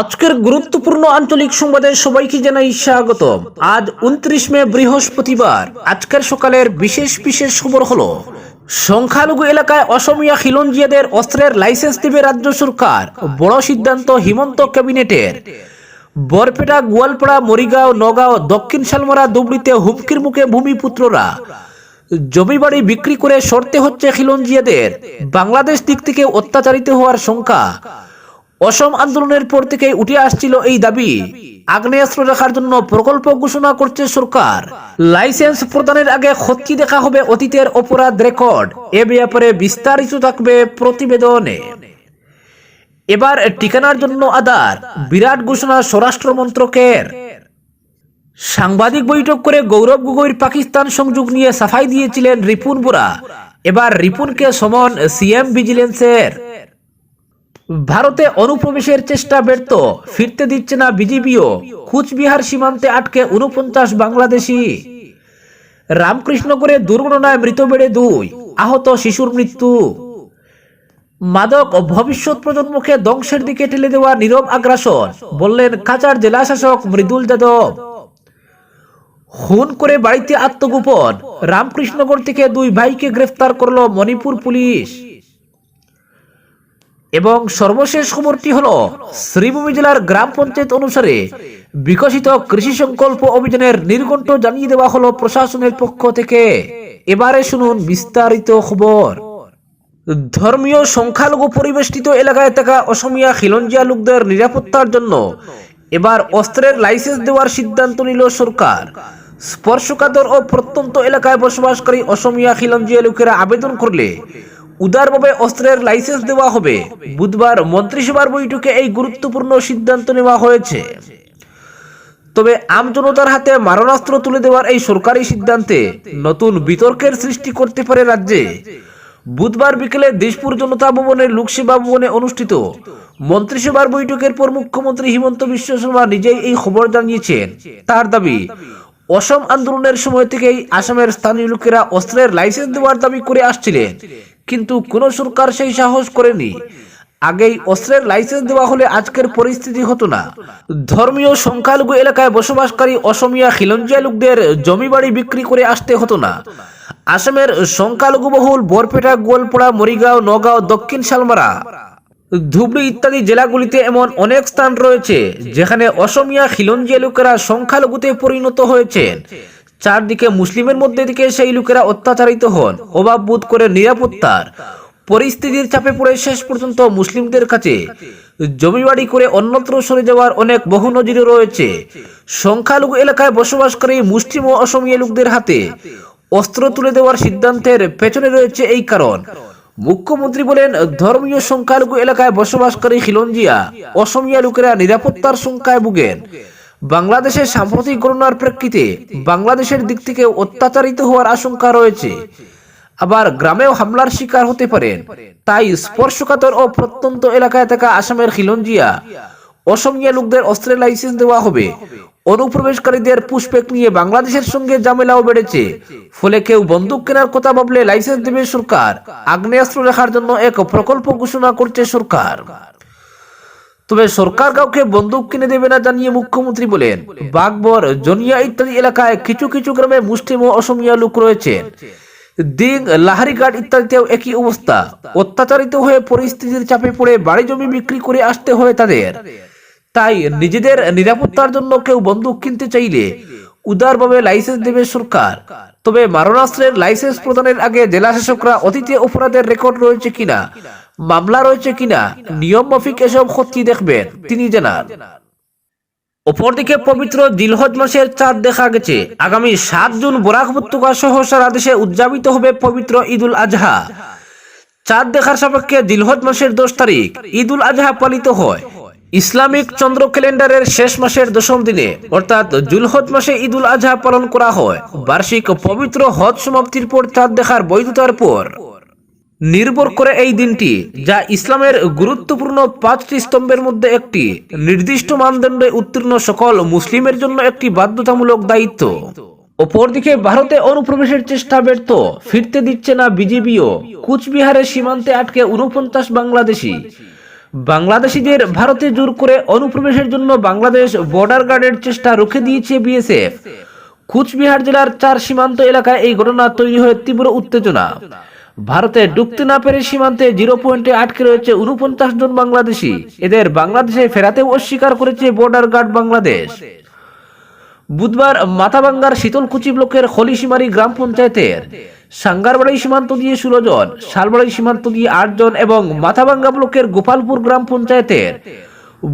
আজকের গুরুত্বপূর্ণ আঞ্চলিক সংবাদে সবাইকে জানাই স্বাগত আজ উনত্রিশ মে, বৃহস্পতিবার। আজকের সকালের বিশেষ বিশেষ খবর হলো, সংখ্যালঘু এলাকায় অসমিয়া খিলঞ্জিয়াদের অস্ত্রের লাইসেন্স দেবে রাজ্য সরকার। বড় সিদ্ধান্ত হিমন্ত ক্যাবিনেটের। বরপেটা, গোয়ালপাড়া, মরিগাঁও, নগাঁও, দক্ষিণ শালমারা দুবড়িতে হুমকির মুখে ভূমিপুত্ররা। জমি বাড়ি বিক্রি করে সরতে হচ্ছে খিলঞ্জিয়াদের। বাংলাদেশ দিক থেকে অত্যাচারিত হওয়ার শঙ্কা অসম আন্দোলনের পর থেকে উঠে আসছিল এই দাবি। আগ্নেয়াস্ত্র রাখার জন্য প্রকল্প ঘোষণা করছে সরকার। লাইসেন্স প্রদানের আগে খতিয়ে দেখা হবে অতীতের অপরাধ রেকর্ড। এ ব্যাপারে বিস্তারিত থাকবে প্রতিবেদনে। এবার ঠিকানার জন্য আদার বিরাট ঘোষণা স্বরাষ্ট্র মন্ত্রকের। সাংবাদিক বৈঠক করে গৌরব গগৈর পাকিস্তান সংযোগ নিয়ে সাফাই দিয়েছিলেন রিপুন বোরা। এবার রিপুনকে সমন সিএম ভিজিলেন্সের। ভারতে অনুপ্রবেশের চেষ্টা ব্যর্থ, ফিরতে দিচ্ছে না বিজিবিও, কুচবিহার সীমান্তে আটকে উনপঞ্চাশ বাংলাদেশি। রামকৃষ্ণগড়ে দুর্ঘটনায় মৃত বেড়ে দুই, আহত শিশুর মৃত্যু। মাদক ও ভবিষ্যৎ প্রজন্মকে ধ্বংসের দিকে ঠেলে দেওয়া নীরব আগ্রাসন, বললেন কাচার জেলা শাসক মৃদুল যাদব। খুন করে বাড়িতে আত্মগোপন রামকৃষ্ণগড় থেকে দুই ভাইকে গ্রেফতার করল মণিপুর পুলিশ। এবং সর্বশেষ খবরটি হল, শ্রীভূমি জেলার গ্রাম পঞ্চায়েত অনুসারে বিকশিত কৃষি সংকল্প অভিযানের নির্ঘণ্ট জানিয়ে দেওয়া হলো প্রশাসনের পক্ষ থেকে। এবারে শুনুন বিস্তারিত খবর। ধর্মীয় সংখ্যালঘু পরিবেষ্টিত এলাকায় থাকা অসমিয়া খিলঞ্জিয়া লোকদের নিরাপত্তার জন্য এবার অস্ত্রের লাইসেন্স দেওয়ার সিদ্ধান্ত নিল সরকার। স্পর্শকাতর ও প্রত্যন্ত এলাকায় বসবাসকারী অসমিয়া খিলঞ্জিয়া লোকেরা আবেদন করলে উদারভাবে অস্ত্রের লাইসেন্স দেওয়া হবে। বুধবার মন্ত্রিসভার বৈঠকে এই গুরুত্বপূর্ণ সিদ্ধান্ত নেওয়া হয়েছে। তবে আমজনতার হাতে মারণাস্ত্র তুলে দেওয়ার এই সরকারি সিদ্ধান্তে নতুন বিতর্কের সৃষ্টি করতে পারে রাজ্যে। বুধবার বিকেলে দেশপুর জনতা ভবনের লোকসেবা ভবনে অনুষ্ঠিত মন্ত্রিসভার বৈঠকের পর মুখ্যমন্ত্রী হিমন্ত বিশ্ব শর্মা নিজেই এই খবর জানিয়েছেন। তার দাবি অসম আন্দোলনের সময় থেকেই আসামের স্থানীয় লোকেরা অস্ত্রের লাইসেন্স দেওয়ার দাবি করে আসছিলেন। কিন্তু কোন সরকার সেই সাহস করেনি। আগেই অস্ত্রের লাইসেন্স দেওয়া হলে আজকের পরিস্থিতি হতো না। ধর্মীয় সংখ্যালঘু এলাকায় বসবাসকারী অসমিয়া খিলঞ্জিয়া লোকদের জমি বাড়ি বিক্রি করে আসতে হতো না। আসামের সংখ্যালঘু বহুল বরপেটা, গোয়ালপাড়া, মরিগাঁও, নগাঁও, দক্ষিণ শালমারা ধুবড়ি ইত্যাদি জেলাগুলিতে এমন অনেক স্থান রয়েছে, যেখানে অসমিয়া খিলঞ্জিয়া লোকেরা সংখ্যালঘুতে পরিণত হয়েছেন। চারদিকে মুসলিমের মধ্যে দিকে সেই লোকেরা অত্যাচারিত হন, অভাব বোধ করে নিরাপত্তার পরিস্থিতির চাপে পড়ে শেষ পর্যন্ত মুসলিমদের কাছে জমিবাড়ি করে অন্যত্র সরে যাওয়ার অনেক বহু নজিরও রয়েছে। সংখ্যালঘু এলাকায় বসবাসকারী মুসলিম ও অসমিয়া লোকদের হাতে অস্ত্র তুলে দেওয়ার সিদ্ধান্তের পেছনে রয়েছে এই কারণ। মুখ্যমন্ত্রী বলেন, ধর্মীয় সংখ্যালঘু এলাকায় বসবাসকারী খিলঞ্জিয়া, অসমিয়া লোকেরা নিরাপত্তার সংখ্যায় ভুগেন। বাংলাদেশের সাম্প্রতিক গণনার প্রেক্ষিতে বাংলাদেশের দিক থেকে অত্যাচারিত হওয়ার আশঙ্কা রয়েছে। আবার গ্রামেও হামলার শিকার হতে পারেন। তাই স্পর্শকাতর ও প্রত্যন্ত এলাকায় থাকা আসামের খিলঞ্জিয়া অসমিয়া লোকদের অস্ত্রের লাইসেন্স দেওয়া হবে। অনুপ্রবেশকারীদের পুষ্পেক নিয়ে বাংলাদেশের সঙ্গে জামেলাও বেড়েছে। ফলে কেউ বন্দুক কেনার কথা ভাবলে লাইসেন্স দেবে সরকার। আগ্নেয়াস্ত্র রাখার জন্য এক প্রকল্প ঘোষণা করছে সরকার। তবে সরকার কাউকে বন্দুক কিনে দেবে না জানিয়ে মুখ্যমন্ত্রী বলেন। বাগবর জনিয়া ইত্যাদি এলাকায় কিছু কিছু গ্রামে মুসলিম ও অসমিয়া লোক রয়েছেন দিং, লাহারিঘাট ইত্যাদিতেও একই অবস্থা। অত্যাচারিত হয়ে পরিস্থিতির চাপে পড়ে বাড়ি জমি বিক্রি করে আসতে হয় তাদের। তাই নিজেদের নিরাপত্তার জন্য কেউ বন্দুক কিনতে চাইলে উদারভাবে লাইসেন্স দেবে সরকার। তবে মারণাস্ত্রের লাইসেন্স প্রদানের আগে জেলা শাসকরা অতীতে অপরাধের রেকর্ড রয়েছে কিনা, মামলা রয়েছে কিনা, নিয়ম মাফিক এসব খতিয়ে দেখবেন, তিনি জানান। অপরদিকে পবিত্র দিলহজ মাসের চাঁদ দেখা গেছে। আগামী সাত জুন বরাক উপত্যকা সহ সারা দেশে উদযাপিত হবে পবিত্র ঈদুল আজহা। চাঁদ দেখার সাপেক্ষে দিলহজ মাসের দশ তারিখ। ঈদুল আজহা পালিত হয়। ইসলামিক চন্দ্র ক্যালেন্ডারের শেষ মাসের দশম দিনে, অর্থাৎ জুলহজ মাসে ঈদুল আজহা পালন করা হয়। বার্ষিক পবিত্র হজ সমাপ্তির পর চাঁদ দেখার বৈধতার পর। নির্ভর করে এই দিনটি, যা ইসলামের গুরুত্বপূর্ণ পাঁচটি স্তম্ভের মধ্যে একটি, নির্দিষ্ট মানদণ্ডে উত্তীর্ণ সকল মুসলিমের জন্য একটি বাধ্যতামূলক দায়িত্ব। অপরদিকে ভারতে অনুপ্রবেশের চেষ্টা ব্যর্থ, ফিরতে দিচ্ছে না বিজেপিও। কুচবিহারের সীমান্তে আটকে উনপঞ্চাশ বাংলাদেশি। বাংলাদেশিদের ভারতে জোর করে অনুপ্রবেশের জন্য বাংলাদেশ বর্ডার গার্ডের চেষ্টা রুখে দিয়েছে বিএসএফ কুচবিহার জেলার চার সীমান্ত এলাকায় এই ঘটনা তৈরি হয়ে তীব্র উত্তেজনা। ভারতে ঢুকতে না পেরে সীমান্তে জিরো পয়েন্টে আটকে রয়েছে উনপঞ্চাশ জন বাংলাদেশি। এদের বাংলাদেশে ফেরাতেও অস্বীকার করেছে বর্ডার গার্ড বাংলাদেশ। বুধবার মাথাভাঙ্গার শীতলকুচি ব্লকের হলিসিমারি গ্রাম পঞ্চায়েতের সাঙ্গারবাড়ি সীমান্ত দিয়ে ষোলো জন, শালবাড়ি সীমান্ত দিয়ে আট জন এবং মাথাভাঙ্গা ব্লকের গোপালপুর গ্রাম পঞ্চায়েতের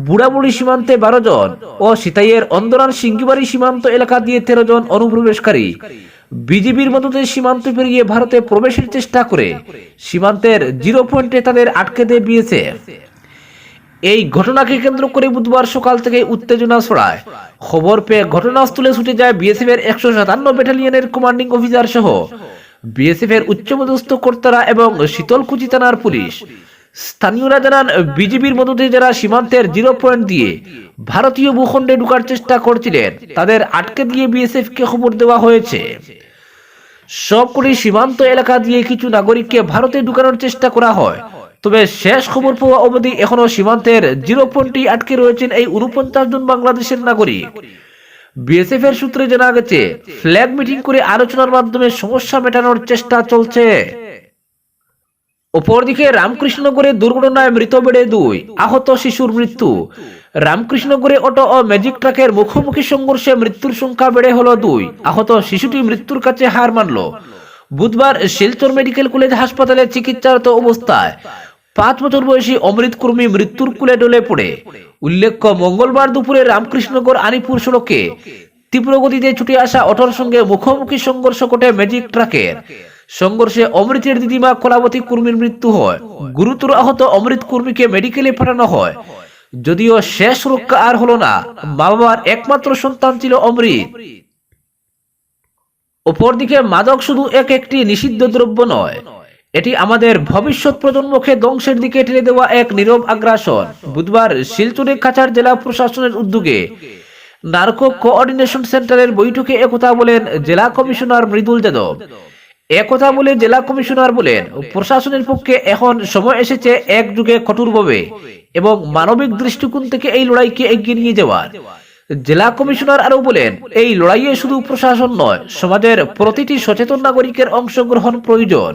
বুড়াবুড়ি সীমান্তে বারো জন ও সিতাইয়ের অন্দরান সিঙ্গিবাড়ি সীমান্ত এলাকা দিয়ে তেরো জন অনুপ্রবেশকারী। বিজিবির মদতে সীমান্ত পেরিয়ে ভারতে প্রবেশের চেষ্টা করে সীমান্তের জিরো পয়েন্টে তাদের আটকে দেয় বিএসএফ। এই ঘটনাকে কেন্দ্র করে বুধবার সকাল থেকে উত্তেজনা ছড়ায়। খবর পেয়ে ঘটনাস্থলে ছুটে যায় বিএসএফ এর একশো সাতান্ন ব্যাটালিয়নের কমান্ডিং অফিসার সহ বিএসএফ এর উচ্চপদস্থ কর্তারা এবং শীতলকুচি থানার পুলিশ। স্থানীয়রা জানান, বিজিবির মদতে যারা সীমান্তের জিরো পয়েন্ট দিয়ে ভারতীয় ভূখণ্ডে ঢুকার চেষ্টা করছিলেন, তাদের আটকে দিয়ে বিএসএফ কে খবর দেওয়া হয়েছে। সবকটি সীমান্ত এলাকা দিয়ে কিছু নাগরিককে ভারতে ঢুকানোর চেষ্টা করা হয়। তবে শেষ খবর পাওয়া অবধি এখনও সীমান্তের জিরো পয়েন্টে আটকে রয়েছেন এই উনপঞ্চাশ জন বাংলাদেশের নাগরিক। বিএসএফ এর সূত্রে জানা গেছে, ফ্ল্যাগ মিটিং করে আলোচনার মাধ্যমে সমস্যা মেটানোর চেষ্টা চলছে। অপরদিকে রামকৃষ্ণগড়ে দুর্ঘটনায় মৃত বেড়ে দুই, আহত শিশুর মৃত্যু। রামকৃষ্ণগড়ে অটো ও ম্যাজিক ট্রাকের মুখোমুখি সংঘর্ষে মৃত্যুর সংখ্যা বেড়ে হলো দুই, আহত শিশুটি মৃত্যুর কাছে হার মানল। বুধবার শিলচর মেডিকেল কলেজ হাসপাতালে চিকিৎসারত অবস্থায় পাঁচ বছর বয়সী অমৃত কর্মী মৃত্যুর কুলে ডলে পড়ে। উল্লেখ্য, মঙ্গলবার দুপুরে রামকৃষ্ণগড় আনিপুর সড়কে তীব্র গতিতে ছুটে আসা অটোর সঙ্গে মুখোমুখি সংঘর্ষ ঘটে ম্যাজিক ট্রাকের। সংঘর্ষে অমৃতের দিদিমা কলাবতী কুর্মীর মৃত্যু হয়। গুরুতর আহত অমৃত কুর্মীকে মেডিকেলে পাঠানো হয়। যদিও শেষ রক্ষা আর হলো না মা বাবার একমাত্র সন্তান ছিল অমৃত। অপরদিকে মাদক শুধু এক একটি নিষিদ্ধ দ্রব্য নয় এটি আমাদের ভবিষ্যৎ প্রজন্মকে ধ্বংসের দিকে ঠেলে দেওয়া এক নীরব আগ্রাসন। বুধবার শিলচরে কাছাড় জেলা প্রশাসনের উদ্যোগে নার্কো কোঅর্ডিনেশন সেন্টারের বৈঠকে একথা বলেন জেলা কমিশনার মৃদুল যাদব। একথা বলে জেলা কমিশনার বলেন, প্রশাসনের পক্ষে এখন সময় এসেছে একযুগে কঠোরভাবে এবং মানবিক দৃষ্টিকোণ থেকে এই লড়াইকে এগিয়ে নিয়ে যাওয়ার। জেলা কমিশনার আরও বলেন, এই লড়াইয়ে শুধু প্রশাসন নয়, সমাজের প্রতিটি সচেতন নাগরিকের অংশগ্রহণ প্রয়োজন।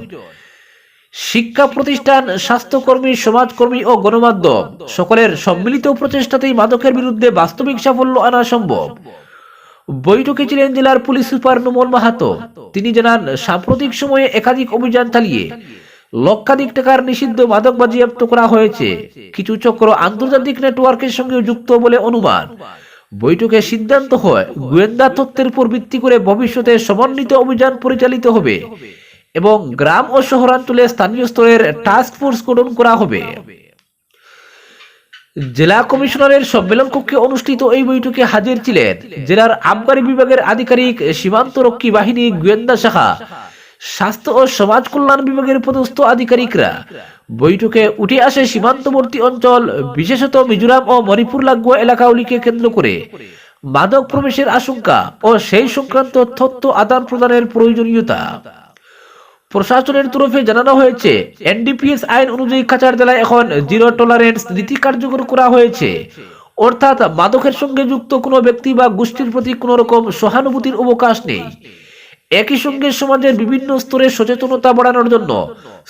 শিক্ষা প্রতিষ্ঠান, স্বাস্থ্যকর্মী, সমাজকর্মী ও গণমাধ্যম সকলের সম্মিলিত প্রচেষ্টাতেই মাদকের বিরুদ্ধে বাস্তবিক সাফল্য আনা সম্ভব। বৈঠকে ছিলেন জেলার পুলিশ সুপার নোমল মাহাতো। তিনি জানান, সাম্প্রতিক সময়ে একাধিক অভিযান চালিয়ে লক্ষাধিক টাকার নিষিদ্ধ মাদক বাজেয়াপ্ত করা হয়েছে। কিছু চক্র আন্তর্জাতিক নেটওয়ার্কের সঙ্গে যুক্ত বলে অনুমান। বৈঠকে সিদ্ধান্ত হয়, গোয়েন্দা তথ্যের উপর ভিত্তি করে ভবিষ্যতে সমন্বিত অভিযান পরিচালিত হবে। এবং গ্রাম ও শহরাঞ্চলে স্থানীয় স্তরের টাস্ক ফোর্স গঠন করা হবে। জেলা কমিশনারের সম্মেলন কক্ষে অনুষ্ঠিত এই বৈঠকে হাজির ছিলেন জেলার আবগারি বিভাগের আধিকারিক সীমান্ত রক্ষী বাহিনী গোয়েন্দা শাখা, স্বাস্থ্য ও সমাজ কল্যাণ বিভাগের পদস্থ আধিকারিকরা। বৈঠকে উঠে আসে সীমান্তবর্তী অঞ্চল, বিশেষত মিজোরাম ও মণিপুর লাগোয়া এলাকাগুলিকে কেন্দ্র করে। মাদক প্রবেশের আশঙ্কা ও সেই সংক্রান্ত তথ্য আদান প্রদানের প্রয়োজনীয়তা। প্রশাসনের তরফে জানানো হয়েছে, এনডিপিএস আইন অনুযায়ী কাছাড় জেলায় এখন জিরো টলারেন্স নীতি কার্যকর করা হয়েছে। অর্থাৎ মাদকের সঙ্গে যুক্ত কোনো ব্যক্তি বা গোষ্ঠীর প্রতি কোনো রকম সহানুভূতির অবকাশ নেই। একই সঙ্গে সমাজের বিভিন্ন স্তরে সচেতনতা বাড়ানোর জন্য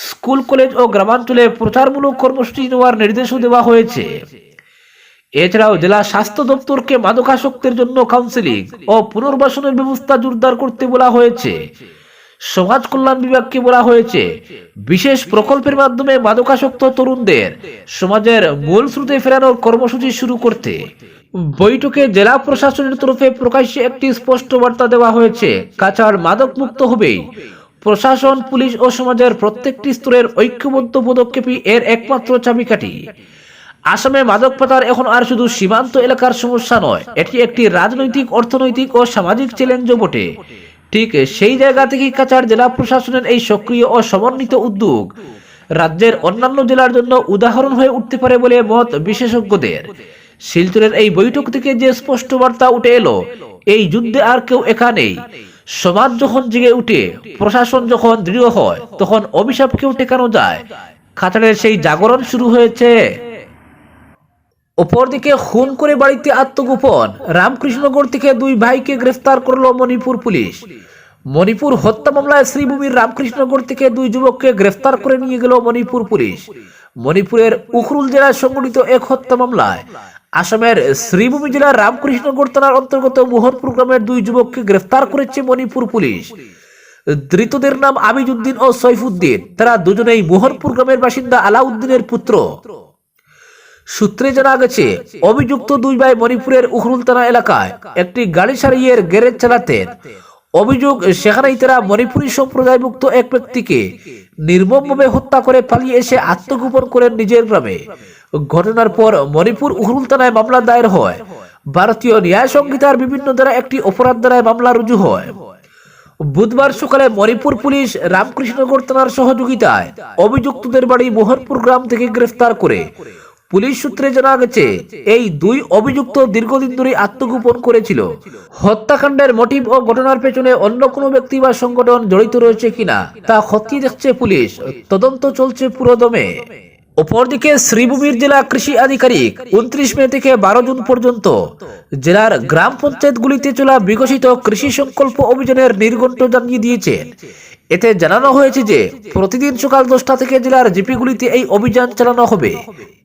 স্কুল, কলেজ ও গ্রামাঞ্চলে প্রচারমূলক কর্মসূচি নেওয়ার নির্দেশও দেওয়া হয়েছে। এছাড়াও জেলা স্বাস্থ্য দপ্তরকে মাদকাসক্তের জন্য কাউন্সিলিং ও পুনর্বাসনের ব্যবস্থা জোরদার করতে বলা হয়েছে। সমাজ কল্যাণ বিভাগকে বলা হয়েছে, বিশেষ প্রকল্পের মাধ্যমে মাদকাসক্ত তরুণদের সমাজের মূল স্রোতে ফেরানোর কর্মসূচি শুরু করতে বৈঠকে জেলা প্রশাসনের তরফে প্রকাশ্যে একটি স্পষ্ট বার্তা দেওয়া হয়েছে কাছাড় মাদক মুক্ত হবেই। প্রশাসন, পুলিশ ও সমাজের প্রত্যেকটি স্তরের ঐক্যবদ্ধ পদক্ষেপই এর একমাত্র চাবিকাঠি। আসামে মাদক পাচার এখন আর শুধু সীমান্ত এলাকার সমস্যা নয়, এটি একটি রাজনৈতিক, অর্থনৈতিক ও সামাজিক চ্যালেঞ্জও বটে। ঠিক সেই জায়গা থেকেই কাছাড় জেলা প্রশাসনের এই সক্রিয় ও সমন্বিত উদ্যোগ রাজ্যের অন্যান্য জেলার জন্য উদাহরণ হয়ে উঠতে পারে বলে মত বিশেষজ্ঞদের। শিলচরের এই বৈঠক থেকে যে স্পষ্ট বার্তা উঠে এলো, এই যুদ্ধে আর কেউ একা নেই। সমাজ যখন জেগে উঠে, প্রশাসন যখন দৃঢ় হয়, তখন অভিশাপকেও টেকানো যায়। কাছাড়ের সেই জাগরণ শুরু হয়েছে। অপরদিকে খুন করে বাড়িতে আত্মগোপন। রামকৃষ্ণগড় থেকে দুই ভাইকে গ্রেফতার করল মণিপুর পুলিশ। মণিপুর হত্যা মামলায় শ্রীভূমির রামকৃষ্ণগড় থেকে দুই যুবককে গ্রেফতার করে নিয়ে গেল মণিপুর পুলিশ। মণিপুরের উখরুল জেলায় সংঘটিত এক হত্যা মামলায় আসামের শ্রীভূমি জেলার রামকৃষ্ণগড় থানার অন্তর্গত মোহনপুর গ্রামের দুই যুবককে গ্রেফতার করেছে মণিপুর পুলিশ। ধৃতদের নাম আমিজউদ্দিন ও সৈফুদ্দিন। তারা দুজনেই মোহনপুর গ্রামের বাসিন্দা আলাউদ্দিনের পুত্র। সূত্রে জানা গেছে, অভিযুক্ত দুই ভাই মণিপুরের উখরুল থানা এলাকায় একটি গাড়ি সারিয়ে গ্যারেজ চালাতেন অভিযোগ, সেখানেই তারা মণিপুরী সম্প্রদায়ভুক্ত এক ব্যক্তিকে নির্মমভাবে হত্যা করে পালিয়ে এসে আত্মগোপন করেন নিজের গ্রামে। ঘটনার পর মণিপুর উখরুল থানায় মামলা দায়ের হয়। ভারতীয় ন্যায় সংহিতার বিভিন্ন দ্বারা একটি অপরাধ দ্বারায় মামলা রুজু হয়। বুধবার সকালে মণিপুর পুলিশ রামকৃষ্ণগড় থানার সহযোগিতায় অভিযুক্তদের বাড়ি মোহনপুর গ্রাম থেকে গ্রেফতার করে পুলিশ সূত্রে জানা গেছে, এই দুই অভিযুক্ত দীর্ঘদিন ধরে আত্মগোপন করেছিল। হত্যাকাণ্ডের মোটিভ ও ঘটনার পেছনে অন্য কোনো ব্যক্তি বা সংগঠন জড়িত রয়েছে কিনা, তা খতিয়ে দেখছে পুলিশ। তদন্ত চলছে পুরোদমে। অপরদিকে, শ্রীভূমির জেলা কৃষি আধিকারিক উনত্রিশ মে থেকে বারো জুন পর্যন্ত জেলার গ্রাম পঞ্চায়েতগুলিতে চলা বিকশিত কৃষি সংকল্প অভিযানের নির্ঘণ্ট জানিয়ে দিয়েছেন। এতে জানানো হয়েছে যে, প্রতিদিন সকাল দশটা থেকে জেলার জিপিগুলিতে এই অভিযান চালানো হবে।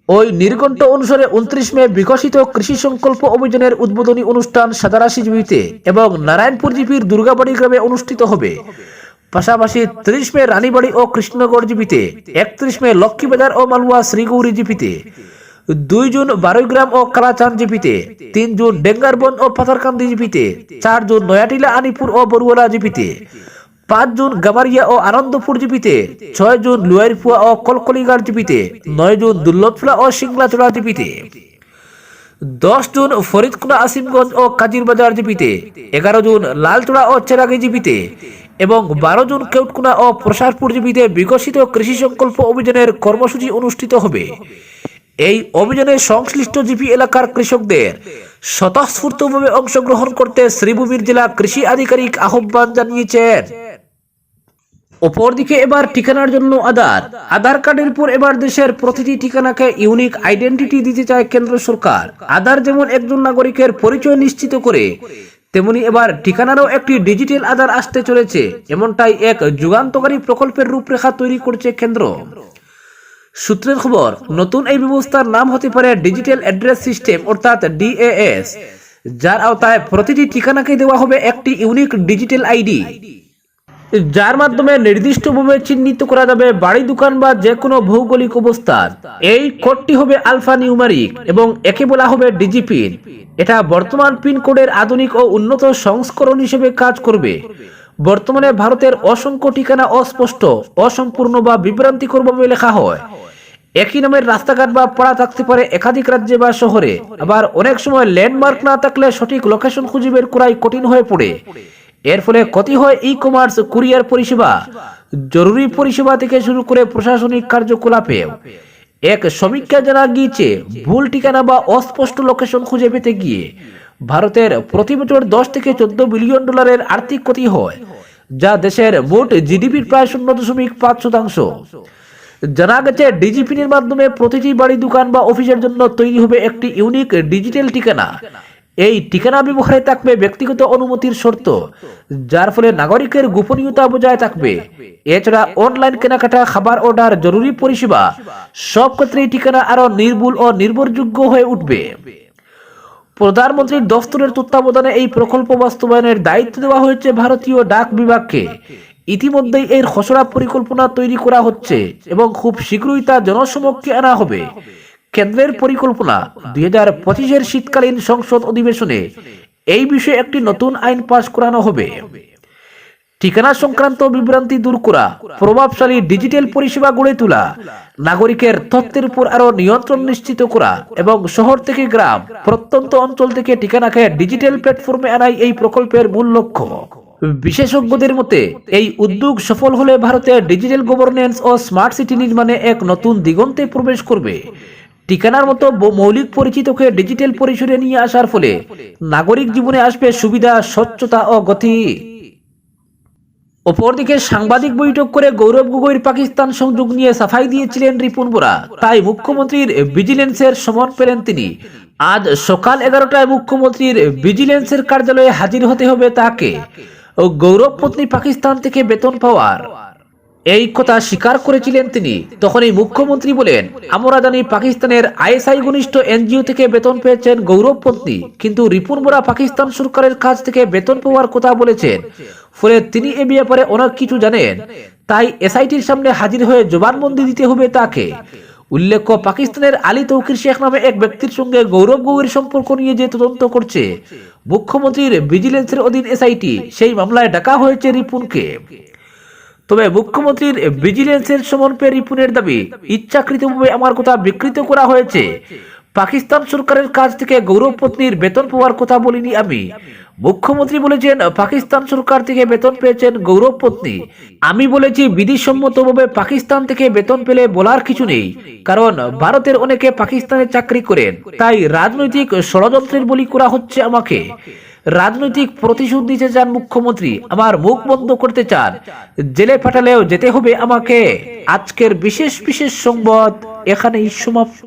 ওই নির্ঘণ্ট অনুসারে উনত্রিশ মে বিকশিত কৃষি সংকল্প অভিযানের উদ্বোধনী অনুষ্ঠান সাদারাশি জিপিতে এবং নারায়ণপুর জিপির দুর্গাবাড়ি গ্রামে অনুষ্ঠিত হবে। পাশাপাশি ত্রিশ মে রানীবাড়ি ও কৃষ্ণগড় জিপিতে একত্রিশ মে লক্ষ্মীবাজার ও মালুয়া শ্রীগৌরী জিপিতে দুই জুন বারোইগ্রাম ও কালাচাঁদ জিপিতে তিন জুন ডেঙ্গারবন ও পাথারকান্দি জিপিতে চার জুন নয়াটিলা আনিপুর ও বরুয়ালা জিপিতে পাঁচ জুন গামারিয়া ও আনন্দপুর জিপিতে, ছয় জুন লুয়ারপুয়া ও কলকলিগার জিপিতে, নয় জুন দুর্লভফুলা ও সিংলাচড়া জিপিতে, দশ জুন ফরিদকুলা আসিমগঞ্জ ও কাজিরবাজার জিপিতে, এগারো জুন লালচড়া ও চেরাগি জিপিতে এবং বারো জুন কেউটকুনা ও প্রসারপুর জিপিতে বিকশিত কৃষি সংকল্প অভিযানের কর্মসূচি অনুষ্ঠিত হবে। এই অভিযানে সংশ্লিষ্ট জিপি এলাকার কৃষকদের স্বতঃস্ফূর্তভাবে অংশগ্রহণ করতে শ্রীভূমির জেলা কৃষি আধিকারিক আহ্বান জানিয়েছেন। অপরদিকে এবার ঠিকানার জন্য আধার। আধার কার্ডের পর এবার দেশের প্রতিটি ঠিকানাকে ইউনিক আইডেন্টিটি দিতে চায় কেন্দ্র সরকার। আধার যেমন একজন নাগরিকের পরিচয় নিশ্চিত করে, তেমনি এবার ঠিকানারও একটি ডিজিটাল আধার আসতে চলেছে, এমনটাই এক যুগান্তকারী প্রকল্পের রূপরেখা তৈরি করছে কেন্দ্র। সূত্রের খবর, নতুন এই ব্যবস্থার নাম হতে পারে ডিজিটাল অ্যাড্রেস সিস্টেম, অর্থাৎ ডিএএস, যার আওতায় প্রতিটি ঠিকানাকে দেওয়া হবে একটি ইউনিক ডিজিটাল আইডি। যার মাধ্যমে নির্দিষ্টভাবে চিহ্নিত করা যাবে, বাড়ি, দোকান বা যে কোনো ভৌগোলিক অবস্থান এই কোডটি হবে আলফা নিউমারিক এবং একে বলা হবে ডিজিপিন। এটা বর্তমান পিন কোডের আধুনিক ও উন্নত সংস্করণ হিসেবে কাজ করবে। বর্তমানে ভারতের অসংখ্য ঠিকানা অস্পষ্ট, অসম্পূর্ণ বা বিভ্রান্তিকরভাবে লেখা হয়। একই নামের রাস্তাঘাট বা পাড়া থাকতে পারে একাধিক রাজ্যে বা শহরে। আবার অনেক সময় ল্যান্ডমার্ক না থাকলে সঠিক লোকেশন খুঁজে বের করাই কঠিন হয়ে পড়ে। এর ফলে ক্ষতি হয় ই কমার্স কুরিয়ার পরিষেবা। জরুরি পরিষেবা থেকে শুরু করে প্রশাসনিক কার্যকলাপেও এক সমীক্ষা জানা গিয়েছে, ভুল ঠিকানা বা অস্পষ্ট লোকেশন খুঁজে পেতে গিয়ে ভারতের প্রতি বছর দশ থেকে চোদ্দ বিলিয়ন ডলারের আর্থিক ক্ষতি হয়, যা দেশের মোট জিডিপির প্রায় শূন্য দশমিক পাঁচ শতাংশ। জানা গেছে ডিজিপির মাধ্যমে প্রতিটি বাড়ি, দোকান বা অফিসের জন্য তৈরি হবে একটি ইউনিক ডিজিটাল ঠিকানা। এই ঠিকানা ব্যবহারে থাকবে ব্যক্তিগত অনুমতির শর্ত, যার ফলে নাগরিকের গোপনীয়তা বজায় থাকবে। এছাড়া অনলাইন কেনাকাটা, খাবার অর্ডার, জরুরি পরিষেবা সব ক্ষেত্রেই ঠিকানা আরও নির্ভুল ও নির্ভরযোগ্য হয়ে উঠবে। প্রধানমন্ত্রীর দফতরের তত্ত্বাবধানে এই প্রকল্প বাস্তবায়নের দায়িত্ব দেওয়া হয়েছে ভারতীয় ডাক বিভাগকে। ইতিমধ্যেই এর খসড়া পরিকল্পনা তৈরি করা হচ্ছে এবং খুব শীঘ্রই তা জনসমক্ষে আনা হবে। কেন্দ্রের পরিকল্পনা দুই হাজার পঁচিশের শীতকালীন সংসদ অধিবেশনে এই বিষয়ে একটি নতুন আইন পাশ করানো হবে। ঠিকানা সংক্রান্ত বিভ্রান্তি দূর করা প্রভাবশালী ডিজিটাল পরিষেবা গড়ে তোলা নাগরিকের তথ্যের উপর আরও নিয়ন্ত্রণ নিশ্চিত করা এবং শহর থেকে গ্রাম প্রত্যন্ত অঞ্চল থেকে ঠিকানাকে ডিজিটাল প্ল্যাটফর্মে আনাই এই প্রকল্পের মূল লক্ষ্য। বিশেষজ্ঞদের মতে এই উদ্যোগ সফল হলে ভারতে ডিজিটাল গভর্নেন্স ও স্মার্ট সিটি নির্মাণে এক নতুন দিগন্তে প্রবেশ করবে। ঠিকানার মতো মৌলিক পরিচিতকে ডিজিটাল পরিসরে নিয়ে আসার ফলে নাগরিক জীবনে আসবে সুবিধা, স্বচ্ছতা ও গতি। অপরদিকে সাংবাদিক বৈঠক করে গৌরব গগৈর পাকিস্তান সংযোগ নিয়ে সাফাই দিয়েছিলেন রিপুন বোরা। তাই মুখ্যমন্ত্রীর ভিজিলেন্সের সমন পেলেন তিনি। আজ সকাল এগারোটায় মুখ্যমন্ত্রীর ভিজিলেন্সের কার্যালয়ে হাজির হতে হবে তাকে। গৌরব পত্নী পাকিস্তান থেকে বেতন পাওয়ার। এই কথা স্বীকার করেছিলেন তিনি। তখনই মুখ্যমন্ত্রী বলেন, আমরা জানি পাকিস্তানের আইএসআই ঘনিষ্ঠ এনজিও থেকে বেতন পেয়েছেন গৌরব পত্নী কিন্তু রিপুন বোরা পাকিস্তান সরকারের কাছ থেকে বেতন পাওয়ার কথা বলেছেন। ফলে তিনি এ ব্যাপারে অনেক কিছু জানেন। তাই এসআইটির সামনে হাজির হয়ে জবানবন্দি দিতে হবে তাকে। উল্লেখ্য, পাকিস্তানের আলী তৌকির শেখ নামে এক ব্যক্তির সঙ্গে গৌরব গৌরীর সম্পর্ক নিয়ে যে তদন্ত করছে, মুখ্যমন্ত্রীর ভিজিলেন্সের অধীন এসআইটি, সেই মামলায় ডাকা হয়েছে রিপুনকে। তবে মুখ্যমন্ত্রীর ভিজিলেন্সের সমন পেয়ে রিপুনের দাবি, ইচ্ছাকৃতভাবে আমার কথা বিকৃত করা হয়েছে। পাকিস্তান সরকারের কাছ থেকে গৌরব পত্নীর বেতন পাওয়ার কথা বলিনি আমি। মুখ্যমন্ত্রী বলেছেন, পাকিস্তান সরকার থেকে বেতন পেয়েছেন গৌরব পত্নী। আমি বলেছি, বিধিসম্মতভাবে পাকিস্তান থেকে বেতন পেলে বলার কিছু নেই, কারণ ভারতের অনেকে পাকিস্তানে চাকরি করেন। তাই রাজনৈতিক ষড়যন্ত্রের বলি করা হচ্ছে আমাকে। রাজনৈতিক প্রতিশোধ নিতে চান মুখ্যমন্ত্রী, আমার মুখ বন্ধ করতে চান। জেলে পাঠালেও যেতে হবে আমাকে। আজকের বিশেষ বিশেষ সংবাদ এখানেই সমাপ্ত।